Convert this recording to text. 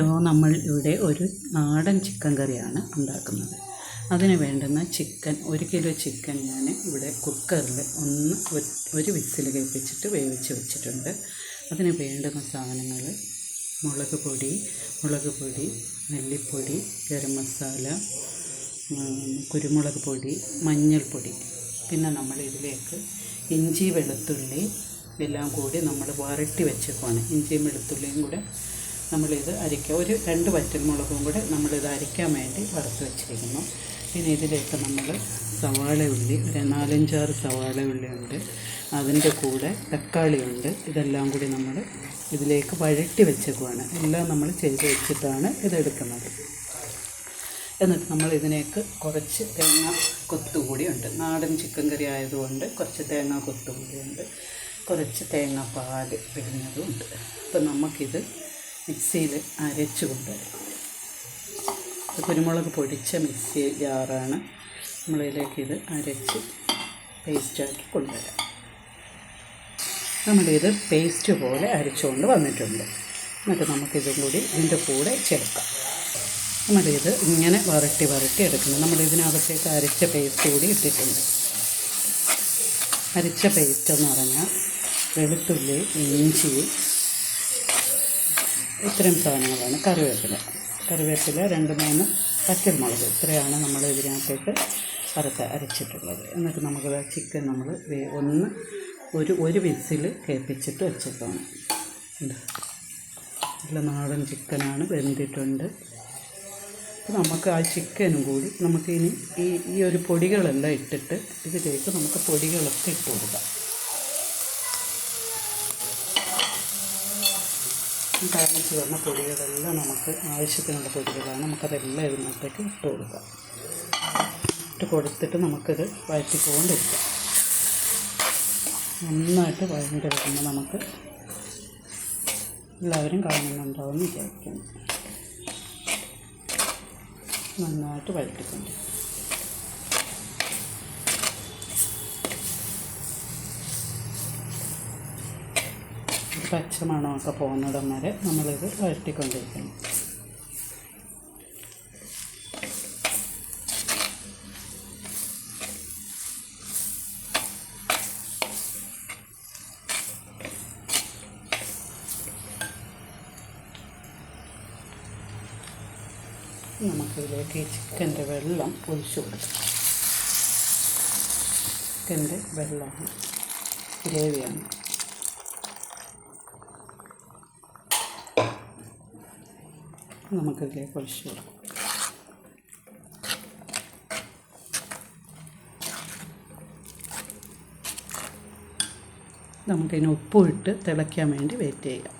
Hello നമ്മൾ ഇവിടെ ഒരു നാടൻ ചിക്കൻ കറിയാണ് ഉണ്ടാക്കുന്നത്. അതിന് വേണ്ടുന്ന ചിക്കൻ ഒരു കിലോ ചിക്കൻ ഞാൻ ഇവിടെ കുക്കറിൽ ഒന്ന് ഒരു- വിസിൽ കേൾപ്പിച്ചിട്ട് വേവിച്ച് വെച്ചിട്ടുണ്ട്. അതിന് വേണ്ടുന്ന സാധനങ്ങൾ മുളക് പൊടി മുളക് പൊടി മല്ലിപ്പൊടി ഗരം മസാല കുരുമുളക് പൊടി മഞ്ഞൾപ്പൊടി. പിന്നെ നമ്മൾ ഇതിലേക്ക് ഇഞ്ചി വെളുത്തുള്ളി എല്ലാം കൂടി നമ്മൾ വരട്ടി വെച്ചേക്കുവാണ്. ഇഞ്ചിയും വെളുത്തുള്ളിയും കൂടെ നമ്മളിത് അരിക്കുക ഒരു രണ്ട് വറ്റൽമുളകും കൂടെ നമ്മളിത് അരിക്കാൻ വേണ്ടി വറുത്ത് വെച്ചിരിക്കുന്നു. പിന്നെ ഇതിലേക്ക് നമ്മൾ സവാള ഉള്ളി ഒരു നാലഞ്ചാറ് സവാള ഉള്ളി ഉണ്ട്. അതിന്റെ കൂടെ തക്കാളി ഉണ്ട്. ഇതെല്ലാം കൂടി നമ്മൾ ഇതിലേക്ക് വഴറ്റി വെച്ചേക്കുവാണ്. എല്ലാം നമ്മൾ ചെയ്ത് വെച്ചിട്ടാണ് ഇതെടുക്കുന്നത്. എന്നിട്ട് നമ്മൾ ഇതിനേക്ക് കുറച്ച് തേങ്ങ കൊത്തുകൂടി ഉണ്ട്. നാടൻ ചിക്കൻ കറി ആയതുകൊണ്ട് കുറച്ച് തേങ്ങ കൊത്തുകൂടി ഉണ്ട്. കുറച്ച് തേങ്ങ പാൽ പിഴിഞ്ഞതും ഉണ്ട്. അപ്പം നമുക്കിത് മിക്സിയിൽ അരച്ച് കൊണ്ടുവരും. കുരുമുളക് പൊടിച്ച മിക്സി ജാറാണ്. നമ്മളിതിലേക്ക് ഇത് അരച്ച് പേസ്റ്റാക്കി കൊണ്ടുവരാം. നമ്മളിത് പേസ്റ്റ് പോലെ അരച്ചുകൊണ്ട് വന്നിട്ടുണ്ട്. എന്നിട്ട് നമുക്കിതും കൂടി ഇതിന്റെ കൂടെ ചേർക്കാം. നമ്മളിത് ഇങ്ങനെ വരട്ടി വരട്ടി എടുക്കുന്നു. നമ്മൾ ഇതിനകത്തേക്ക് അരച്ച പേസ്റ്റ് കൂടി ഇട്ടിട്ടുണ്ട്. അരച്ച പേസ്റ്റ് എന്ന് പറഞ്ഞാൽ വെളുത്തുള്ളി ഇഞ്ചി ഇത്രയും സാധനങ്ങളാണ്. കറിവേപ്പില. കറിവേപ്പില രണ്ട് മൂന്ന് പച്ചമുളക്. ഇത്രയാണ് നമ്മൾ ഇതിനകത്തേക്ക് വറുത്ത് അരച്ചിട്ടുള്ളത്. എന്നിട്ട് നമുക്ക് ചിക്കൻ നമ്മൾ ഒന്ന് ഒരു ഒരു വിസിൽ കേൾപ്പിച്ചിട്ട് വെച്ചേക്കാണ്. ഇത് നല്ല നാടൻ ചിക്കനാണ് വെന്തിട്ടുണ്ട്. നമുക്ക് ആ ചിക്കനും കൂടി നമുക്കിനി ഈ ഈ ഒരു പൊടികളെല്ലാം ഇട്ടിട്ട് ഇതിലേക്ക് നമുക്ക് പൊടികളൊക്കെ ഇട്ട് കൊടുക്കാം. ഈ കാണിച്ച് തന്ന പൊടികളെല്ലാം നമുക്ക് ആവശ്യത്തിനുള്ള പൊടികളാണ് നമുക്കതെല്ലാം ഇതിനകത്തേക്ക് ഇട്ട് കൊടുക്കാം ഇട്ട് കൊടുത്തിട്ട് നമുക്കിത് വഴറ്റിക്കൊണ്ടിരിക്കാം. നന്നായിട്ട് വഴഞ്ഞെടുക്കുമ്പോൾ നമുക്ക് എല്ലാവരും കാണുന്നുണ്ടാവും വിചാരിക്കുന്നു. നന്നായിട്ട് വഴറ്റിക്കൊണ്ട് ഒരു പച്ച മണമൊക്കെ പോകുന്നിടം വരെ നമ്മളിത് വഴറ്റിക്കൊണ്ടിരിക്കണം നമുക്കിതിലേക്ക് ചിക്കന്റെ വെള്ളം ഒഴിച്ചു കൊടുക്കാം. ചിക്കന്റെ വെള്ളമാണ് ഗ്രേവിയാണ്. നമുക്കിതിലേക്ക് ഒഴിച്ചു കൊടുക്കാം. നമുക്കതിന് ഉപ്പും ഇട്ട് തിളയ്ക്കാൻ വേണ്ടി വെയിറ്റ് ചെയ്യാം